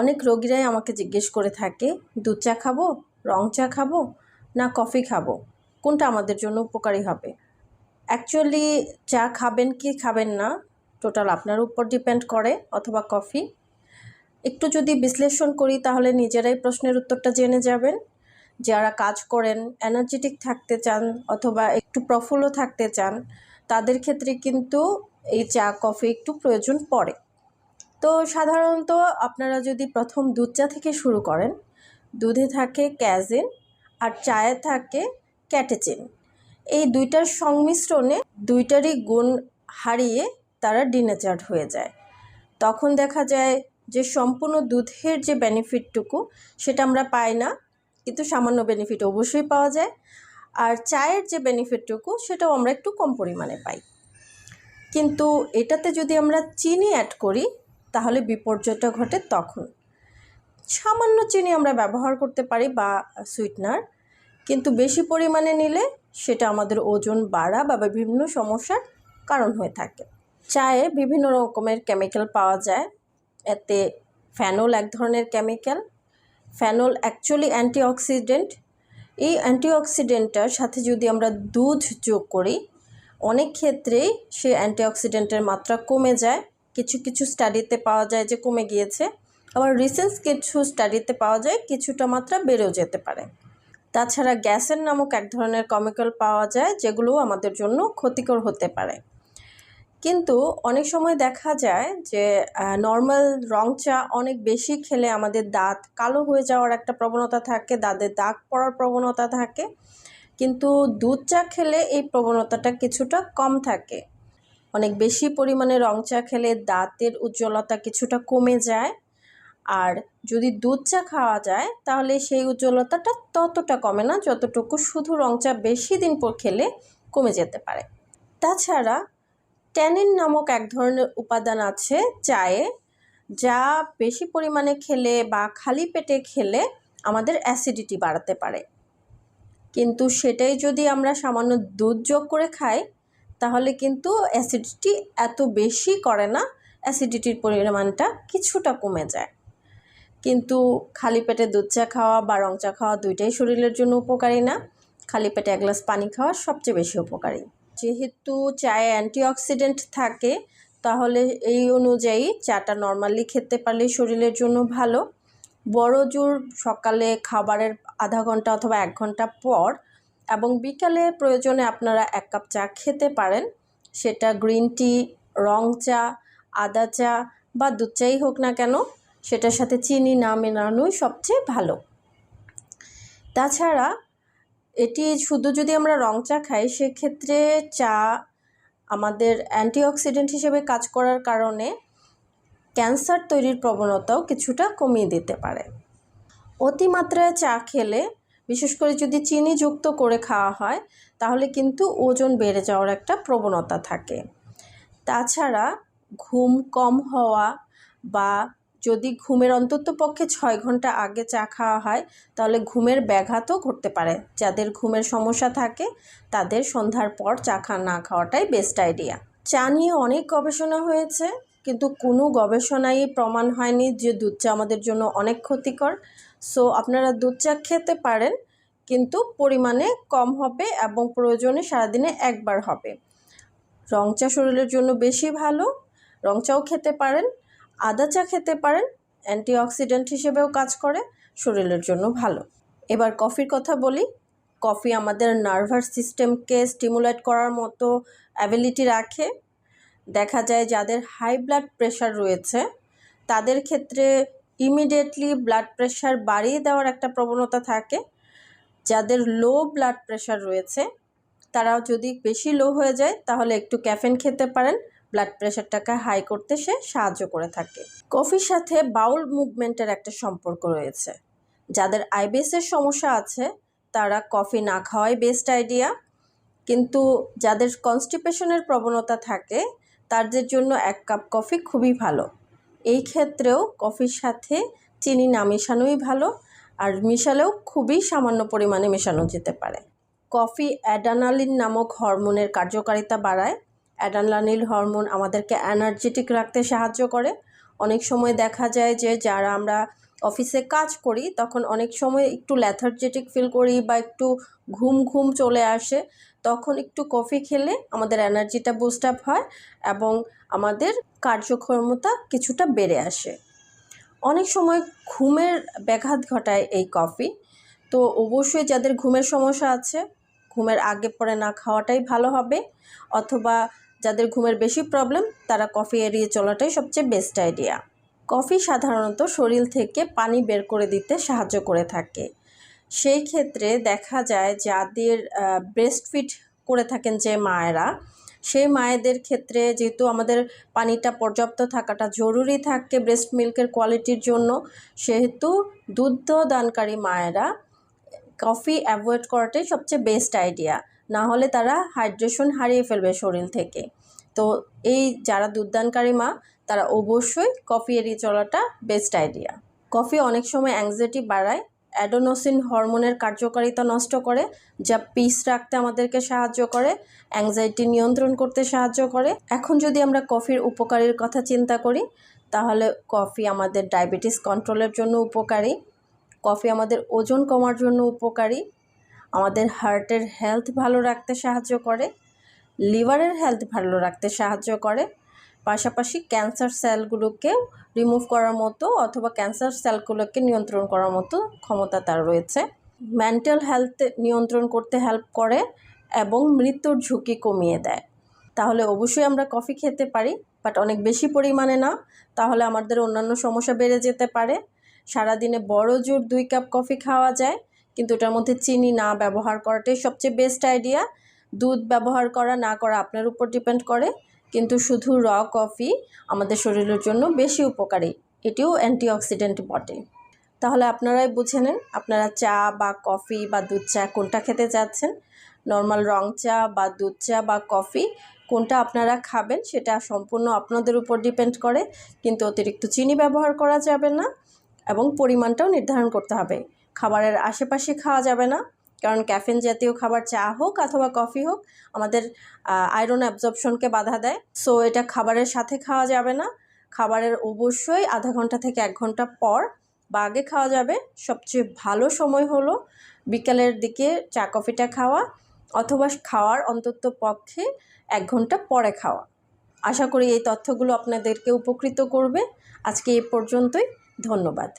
অনেক রোগীরাই আমাকে জিজ্ঞেস করে থাকে, দুধ চা খাব, রং চা খাব, না কফি খাব? কোনটা আমাদের জন্য উপকারী হবে? অ্যাকচুয়ালি চা খাবেন কি খাবেন না, টোটাল আপনার উপর ডিপেন্ড করে, অথবা কফি। একটু যদি বিশ্লেষণ করি, তাহলে নিজেরাই প্রশ্নের উত্তরটা জেনে যাবেন। যারা কাজ করেন এনার্জেটিক থাকতে চান, অথবা একটু প্রফুল্ল থাকতে চান, তাদের ক্ষেত্রে কিন্তু এই চা, কফি একটু প্রয়োজন পড়ে। তো সাধারণত আপনারা যদি প্রথম দুধ চা থেকে শুরু করেন, দুধে থাকে ক্যাজিন আর চায়ে থাকে ক্যাটেচিন। এই দুইটার সংমিশ্রণে দুইটারই গুণ হারিয়ে তারা ডিনেচার্ড হয়ে যায়। তখন দেখা যায় যে সম্পূর্ণ দুধের যে বেনিফিটটুকু সেটা আমরা পাই না, কিন্তু সামান্য বেনিফিট অবশ্যই পাওয়া যায়। আর চায়ের যে বেনিফিটটুকু সেটাও আমরা একটু কম পরিমাণে পাই। কিন্তু এটাতে যদি আমরা চিনি অ্যাড করি তাহলে বিপর্যয়টা ঘটে তখন। সামান্য চিনি আমরা ব্যবহার করতে পারি বা সুইটনার কিন্তু বেশি পরিমাণে নিলে সেটা আমাদের ওজন বাড়া বা বিভিন্ন সমস্যার কারণ হয়ে থাকে। চায়ে বিভিন্ন রকমের কেমিক্যাল পাওয়া যায়। এতে ফ্যানল এক ধরনের কেমিক্যাল ফ্যানল অ্যাকচুয়ালি অ্যান্টিঅক্সিডেন্ট এই অ্যান্টিঅক্সিডেন্টটার সাথে যদি আমরা দুধ যোগ করি, অনেক ক্ষেত্রেই সে অ্যান্টিঅক্সিডেন্টের মাত্রা কমে যায়। কিছু কিছু স্টাডিতে পাওয়া যায় যে কমে গিয়েছে। আবার রিসেন্ট কিছু স্টাডিতে পাওয়া যায় কিছুটা মাত্রা বেড়েও যেতে পারে। তাছাড়া গ্যাসের নামক এক ধরনের কেমিক্যাল পাওয়া যায় যেগুলো আমাদের জন্য ক্ষতিকর হতে পারে। কিন্তু অনেক সময় দেখা যায় যে নর্মাল রং চা অনেক বেশি খেলে আমাদের দাঁত কালো হয়ে যাওয়ার একটা প্রবণতা থাকে দাঁতের দাগ পড়ার প্রবণতা থাকে। কিন্তু দুধ চা খেলে এই প্রবণতাটা কিছুটা কম থাকে। অনেক বেশি পরিমাণে রং চা খেলে দাঁতের উজ্জ্বলতা কিছুটা কমে যায়। আর যদি দুধ চা খাওয়া যায়, তাহলে সেই উজ্জ্বলতাটা ততটা কমে না, যতটুকু শুধু রং চা বেশি দিন পর খেলে কমে যেতে পারে। তাছাড়া ট্যানিন নামক এক ধরনের উপাদান আছে চায়ে, যা বেশি পরিমাণে খেলে বা খালি পেটে খেলে আমাদের অ্যাসিডিটি বাড়াতে পারে। কিন্তু সেটাই যদি আমরা সামান্য দুধ যোগ করে খাই তাহলে কিন্তু অ্যাসিডিটি এত বেশি করে না, অ্যাসিডিটির পরিমাণটা কিছুটা কমে যায়। কিন্তু খালি পেটে দুধ চা খাওয়া বা রং চা খাওয়া দুইটাই শরীরের জন্য উপকারী না। খালি পেটে এক গ্লাস পানি খাওয়া সবচেয়ে বেশি উপকারী। যেহেতু চায়ে অ্যান্টিঅক্সিডেন্ট থাকে, তাহলে এই অনুযায়ী চাটা নর্মালি খেতে পারলে শরীরের জন্য ভালো। বড় জোর সকালে খাবারের আধা ঘণ্টা অথবা এক ঘণ্টা পর এবং বিকালে প্রয়োজনে আপনারা এক কাপ চা খেতে পারেন। সেটা গ্রিন টি, রং চা, আদা চা বা দুধ চাই হোক না কেন, সেটার সাথে চিনি না মেনানোই সবচেয়ে ভালো। তাছাড়া এটি শুধু যদি আমরা রং চা খাই, সেক্ষেত্রে চা আমাদের অ্যান্টিঅক্সিডেন্ট হিসেবে কাজ করার কারণে ক্যান্সার তৈরির প্রবণতাও কিছুটা কমিয়ে দিতে পারে। অতিমাত্রায় চা খেলে বিশেষ করে যদি চিনি যুক্ত করে খাওয়া হয়, তাহলে কিন্তু ওজন বেড়ে যাওয়ার একটা প্রবণতা থাকে। তাছাড়া ঘুম কম হওয়া বা যদি ঘুমের অন্তত পক্ষে ছয় ঘণ্টা আগে চা খাওয়া হয়, তাহলে ঘুমের ব্যাঘাতও ঘটতে পারে। যাদের ঘুমের সমস্যা থাকে, তাদের সন্ধ্যার পর চা খা, না খাওয়াটাই বেস্ট আইডিয়া চা নিয়ে অনেক গবেষণা হয়েছে, কিন্তু কোনো গবেষণাই প্রমাণ হয়নি যে দুধ চা আমাদের জন্য অনেক ক্ষতিকর। সো আপনারা দুধ চা খেতে পারেন, কিন্তু পরিমাণে কম হবে এবং প্রয়োজনে সারাদিনে একবার হবে। রং চা শরীরের জন্য বেশি ভালো, রং চাও খেতে পারেন, আদা চা খেতে পারেন, অ্যান্টিঅক্সিডেন্ট হিসেবেও কাজ করে, শরীরের জন্য ভালো। এবার কফির কথা বলি। কফি আমাদের নার্ভাস সিস্টেমকে স্টিমুলেট করার মতো অ্যাবিলিটি রাখে। দেখা যায় যাদের হাই ব্লাড প্রেশার রয়েছে, তাদের ক্ষেত্রে ইমিডিয়েটলি ব্লাড প্রেশার বাড়িয়ে দেওয়ার একটা প্রবণতা থাকে। যাদের লো ব্লাড প্রেশার রয়েছে, তারাও যদি বেশি লো হয়ে যায়, তাহলে একটু ক্যাফেন খেতে পারেন। ব্লাড প্রেশারটাকে হাই করতে সে সাহায্য করে থাকে। কফির সাথে বাউল মুভমেন্টের একটা সম্পর্ক রয়েছে। যাদের আইবিএসের সমস্যা আছে, তারা কফি না খাওয়াই বেস্ট আইডিয়া কিন্তু যাদের কনস্টিপেশনের প্রবণতা থাকে, তাদের জন্য এক কাপ কফি খুবই ভালো। এই ক্ষেত্রেও কফির সাথে চিনি না মেশানোই ভালো আর মিশালেও খুবই সামান্য পরিমাণে মেশানো যেতে পারে। কফি অ্যাডানালিন নামক হরমোনের কার্যকারিতা বাড়ায়। অ্যাডানালিন হরমোন আমাদেরকে এনার্জেটিক রাখতে সাহায্য করে। অনেক সময় দেখা যায় যে যারা আমরা অফিসে কাজ করি, তখন অনেক সময় একটু ল্যাথার্জেটিক ফিল করি বা একটু ঘুম ঘুম চলে আসে। তখন একটু কফি খেলে আমাদের এনার্জিটা বুস্ট আপ হয় এবং আমাদের কার্যক্ষমতা কিছুটা বেড়ে আসে। অনেক সময় ঘুমের ব্যাঘাত ঘটায় এই কফি। তো অবশ্যই যাদের ঘুমের সমস্যা আছে, ঘুমের আগে পরে না খাওয়াটাই ভালো হবে অথবা যাদের ঘুমের বেশি প্রবলেম তারা কফি এড়িয়ে চলাটাই সবচেয়ে বেস্ট আইডিয়া কফি সাধারণত শরীর থেকে পানি বের করে দিতে সাহায্য করে থাকে। সেই ক্ষেত্রে দেখা যায় যাদের ব্রেস্ট ফিট করে থাকেন যে মায়েরা, সেই মায়েদের ক্ষেত্রে যেহেতু আমাদের পানিটা পর্যাপ্ত থাকাটা জরুরি থাকে ব্রেস্ট মিল্কের কোয়ালিটির জন্য, সেহেতু দুধ দানকারী মায়েরা কফি অ্যাভয়েড করাটাই সবচেয়ে বেস্ট আইডিয়া না হলে তারা হাইড্রেশন হারিয়ে ফেলবে শরীর থেকে। তো এই যারা দুধদানকারী মা, তারা অবশ্যই কফি এড়িয়ে চলাটা বেস্ট আইডিয়া কফি অনেক সময় অ্যাংজাইটি বাড়ায় অ্যাডোনোসিন হরমোনের কার্যকারিতা নষ্ট করে, যা পিস রাখতে আমাদেরকে সাহায্য করে অ্যাংজাইটি নিয়ন্ত্রণ করতে সাহায্য করে। এখন যদি আমরা কফির উপকারীর কথা চিন্তা করি, তাহলে কফি আমাদের ডায়াবেটিস কন্ট্রোলের জন্য উপকারী, কফি আমাদের ওজন কমার জন্য উপকারী, আমাদের হার্টের হেলথ ভালো রাখতে সাহায্য করে, লিভারের হেলথ ভালো রাখতে সাহায্য করে পাশাপাশি ক্যান্সার সেলগুলোকেও রিমুভ করার মতো অথবা ক্যান্সার সেলগুলোকে নিয়ন্ত্রণ করার মতো ক্ষমতা তার রয়েছে। মেন্টাল হেলথ নিয়ন্ত্রণ করতে হেল্প করে এবং মৃত্যুর ঝুঁকি কমিয়ে দেয়। তাহলে অবশ্যই আমরা কফি খেতে পারি বাট অনেক বেশি পরিমাণে না। তাহলে আমাদের অন্যান্য সমস্যা বেড়ে যেতে পারে। সারাদিনে বড় জোর দুই কাপ কফি খাওয়া যায়, কিন্তু এটার মধ্যে চিনি না ব্যবহার করাটাই সবচেয়ে বেস্ট আইডিয়া দুধ ব্যবহার করা না করা আপনার উপর ডিপেন্ড করে। কিন্তু শুধু র কফি আমাদের শরীরের জন্য বেশি উপকারী। এটিও অ্যান্টিঅক্সিডেন্ট বটে। তাহলে আপনারাই বুঝে নেন, আপনারা চা বা কফি বা দুধ চা কোনটা খেতে যাচ্ছেন? নর্মাল রং চা বা দুধ চা বা কফি কোনটা আপনারা খাবেন সেটা সম্পূর্ণ আপনাদের উপর ডিপেন্ড করে, কিন্তু অতিরিক্ত চিনি ব্যবহার করা যাবে না এবং পরিমাণটাও নির্ধারণ করতে হবে। খাবারের আশেপাশে খাওয়া যাবে না। কারণ ক্যাফেন জাতীয় খাবার চা হোক অথবা কফি হোক, আমাদের আয়রন অ্যাবজর্পশনকে বাধা দেয়। সো এটা খাবারের সাথে খাওয়া যাবে না। খাবারের অবশ্যই আধা ঘণ্টা থেকে এক ঘণ্টা পর বা আগে খাওয়া যাবে। সবচেয়ে ভালো সময় হলো বিকালের দিকে চা, কফিটা খাওয়া অথবা খাওয়ার অন্তত পক্ষে এক ঘণ্টা পরে খাওয়া। আশা করি এই তথ্যগুলো আপনাদেরকে উপকৃত করবে। আজকে এ পর্যন্তই। ধন্যবাদ।